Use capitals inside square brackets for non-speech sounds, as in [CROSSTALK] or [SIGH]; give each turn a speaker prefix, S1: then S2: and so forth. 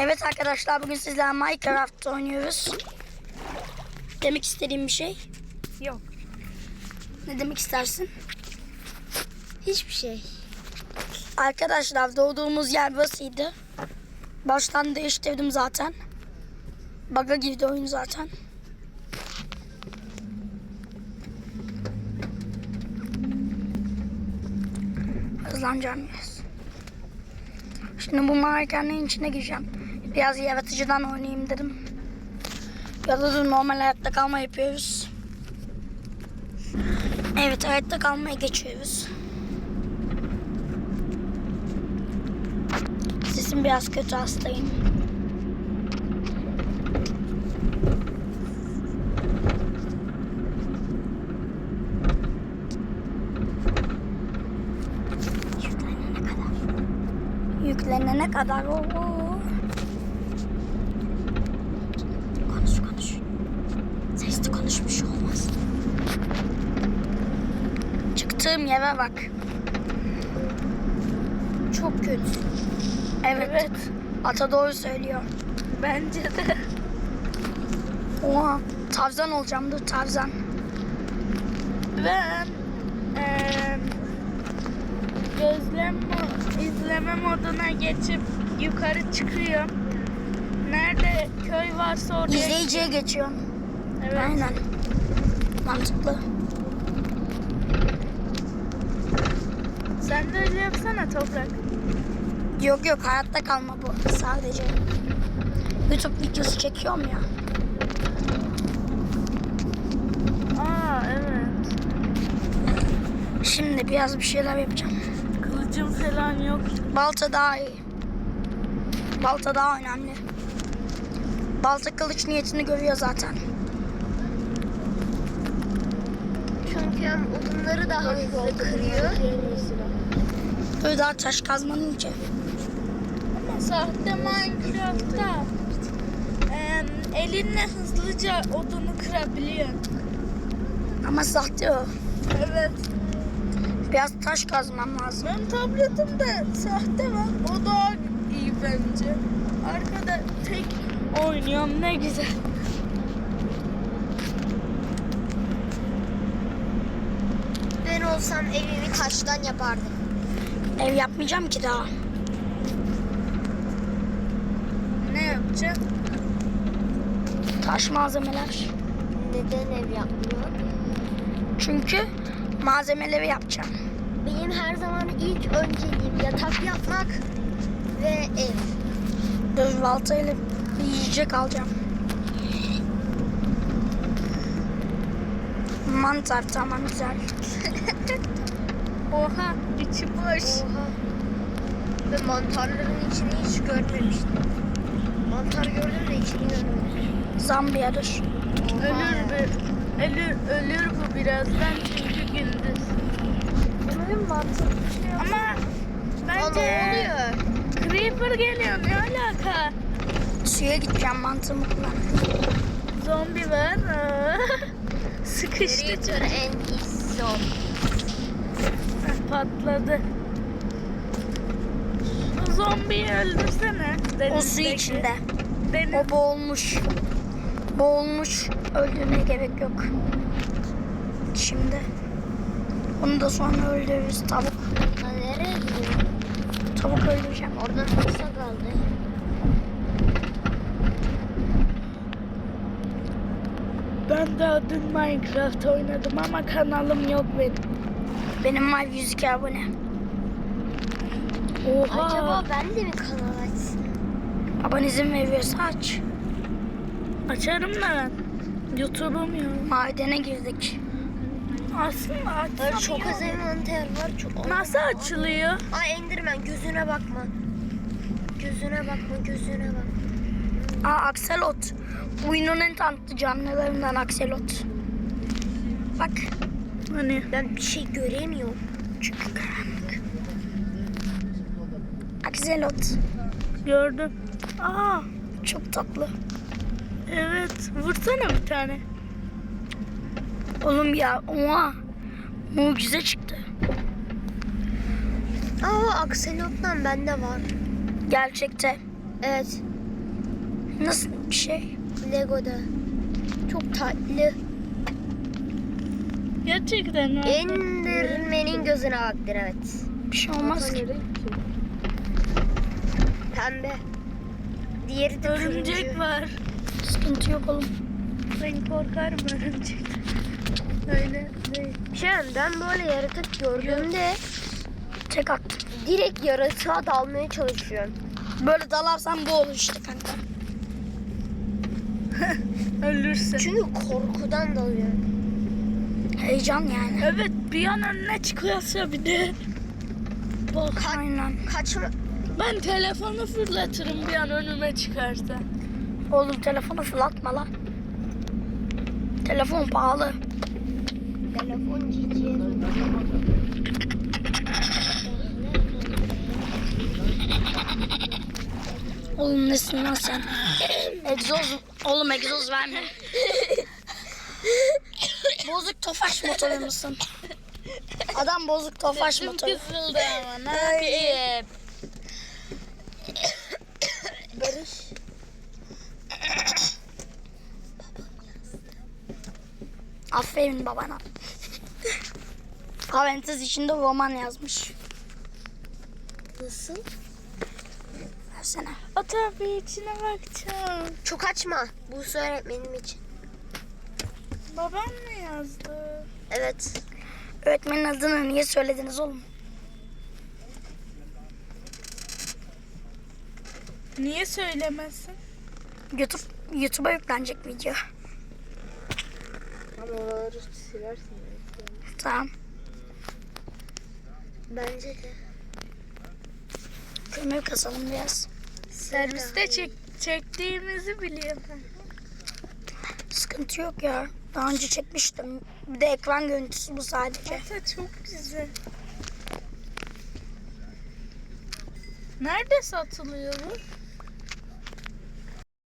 S1: Evet arkadaşlar bugün sizlerle Minecraft oynuyoruz. Demek istediğim bir şey.
S2: Yok.
S1: Ne demek istersin?
S2: Hiçbir şey.
S1: Arkadaşlar doğduğumuz yer burasıydı. Baştan değiştirdim zaten. Bug'a girdi oyun zaten. Hızlanacağım biraz. Şimdi bu makinenin içine gireceğim. Biraz yaratıcıdan oynayayım dedim. Ya da normal hayatta kalma yapıyoruz. Evet hayatta kalmaya geçiyoruz. Sesim biraz kötü hastayım. Yüklenene kadar. Yüklenene kadar. Oo. Çıktığım yere bak.
S2: Çok kötü.
S1: Evet. Ata doğru söylüyor.
S2: Bence de.
S1: Oha. Tavzan olacağım dur tavzan.
S2: Ben eee gözlem izleme moduna geçip yukarı çıkıyorum. Nerede köy varsa oraya
S1: İzleyiciye geçiyorum.
S2: Evet.
S1: Aynen. Mantıklı.
S2: Sen de öyle yapsana toprak.
S1: Yok yok hayatta kalma bu sadece. YouTube videosu çekiyorum ya.
S2: Aa evet.
S1: Şimdi biraz bir şeyler yapacağım.
S2: Kılıcım falan yok.
S1: Balta daha iyi. Balta daha önemli. Balta kılıç niyetini görüyor zaten.
S3: Çünkü hem odunları daha hızlı kırıyor.
S1: Böyle daha taş kazmanın içi.
S2: Ama sahte Minecraft'ta eee, elinle hızlıca odunu kırabiliyorsun.
S1: Ama sahte o.
S2: Evet.
S1: Biraz taş kazmam lazım.
S2: Benim tabletimde sahte var. O daha iyi bence. Arkada tek oynuyorum ne güzel.
S3: Ben olsam evimi taştan yapardım.
S1: Ev yapmayacağım ki daha.
S2: Ne yapacağım?
S1: Taş malzemeler.
S3: Neden ev yapmıyor?
S1: Çünkü malzemeleri yapacağım.
S3: Benim her zaman ilk önceliğim yatak yapmak ve ev.
S1: Dur baltayla bir yiyecek alacağım. Mantar tamam güzel. [LAUGHS]
S2: Oha boş.
S3: Oha. Ve mantarların içini hiç görmemiştim. Mantar gördüm de içini görmemiştim.
S1: Zambiyadır.
S2: Ölür bu. Ölür, ölür bu birazdan çünkü gündüz.
S3: Benim mantar bir şey yok.
S2: Ama bence
S3: ne oluyor?
S2: Creeper geliyor ne alaka?
S1: Suya gideceğim mantığımı kullan.
S2: Zombi var. [LAUGHS] Sıkıştı.
S3: Creator and his zombi.
S2: Patladı. Zombiyi öldürsene.
S1: O su
S2: denizdeki.
S1: içinde.
S2: Deniz.
S1: O boğulmuş. Boğulmuş. Öldürmeye gerek yok. Şimdi. Onu da sonra öldürürüz. Tavuk.
S3: Ha, nereye gidiyor?
S1: Tavuk öldüreceğim.
S3: Oradan kısa kaldı.
S2: Ben daha dün Minecraft oynadım ama kanalım yok benim.
S1: Benim var 102 abone.
S2: Oha.
S3: Acaba ben de mi kanal açsam?
S1: Abone izin veriyorsa aç.
S2: Açarım da ben. YouTube'um yok.
S1: Madene girdik.
S2: Aslında açsam
S3: çok az envanter var. Çok
S2: Nasıl açılıyor?
S3: Ay Enderman gözüne bakma. Gözüne bakma, gözüne bak.
S1: Aa akselot. Oyunun en tatlı canlılarından akselot. Bak.
S2: Hani
S3: Ben bir şey göremiyorum.
S1: Çünkü karanlık. Akselot.
S2: gördüm. Aa
S1: Çok tatlı.
S2: evet. Vursana bir tane.
S1: Oğlum ya oha. Mucize çıktı.
S3: Aa akselottan bende var.
S1: Gerçekte.
S3: Evet.
S1: Nasıl bir şey?
S3: Lego'da. Çok tatlı.
S2: Gerçekten mi?
S3: Enderman'in gözüne baktır evet.
S1: Bir şey olmaz ki.
S3: Pembe. Diğeri de
S2: Örümcek
S3: turuncu.
S2: var.
S1: Sıkıntı yok oğlum.
S2: Ben korkarım örümcek. Öyle değil.
S3: Şey ben böyle yaratık gördüğümde
S1: Tek attım.
S3: direkt yaratığa dalmaya çalışıyorum.
S1: Böyle dalarsan bu olur işte kanka. [LAUGHS]
S2: Ölürse.
S3: Çünkü korkudan dalıyorum.
S1: Heyecan yani.
S2: Evet bir an önüne çıkıyorsa bir de. Bak.
S1: Aynen.
S3: Kaçma.
S2: Ben telefonu fırlatırım bir an önüme çıkarsa.
S1: Oğlum telefonu fırlatma lan. Telefon pahalı.
S3: Telefon cici.
S1: Oğlum nesin lan sen? egzoz. Oğlum egzoz verme. Bozuk tofaş motoru musun? Adam bozuk tofaş motoru.
S2: kısıldı ama ne yapayım?
S3: Barış.
S1: Aferin babana. Parantez içinde roman yazmış.
S3: Nasıl?
S1: Versene.
S2: O tabii içine bakacağım.
S3: Çok açma. Bu öğretmenim için.
S2: Babam mı yazdı?
S3: Evet.
S1: Öğretmenin adını niye söylediniz oğlum?
S2: Niye söylemezsin?
S1: YouTube YouTube'a yüklenecek video.
S3: Ama oraları silersin.
S1: Tamam.
S3: Bence de.
S1: Kömür kasalım biraz.
S2: Serviste çek, çektiğimizi biliyorum.
S1: Sıkıntı yok ya. Daha önce çekmiştim. Bir de ekran görüntüsü bu sadece.
S2: Ata çok güzel. Nerede satılıyor bu?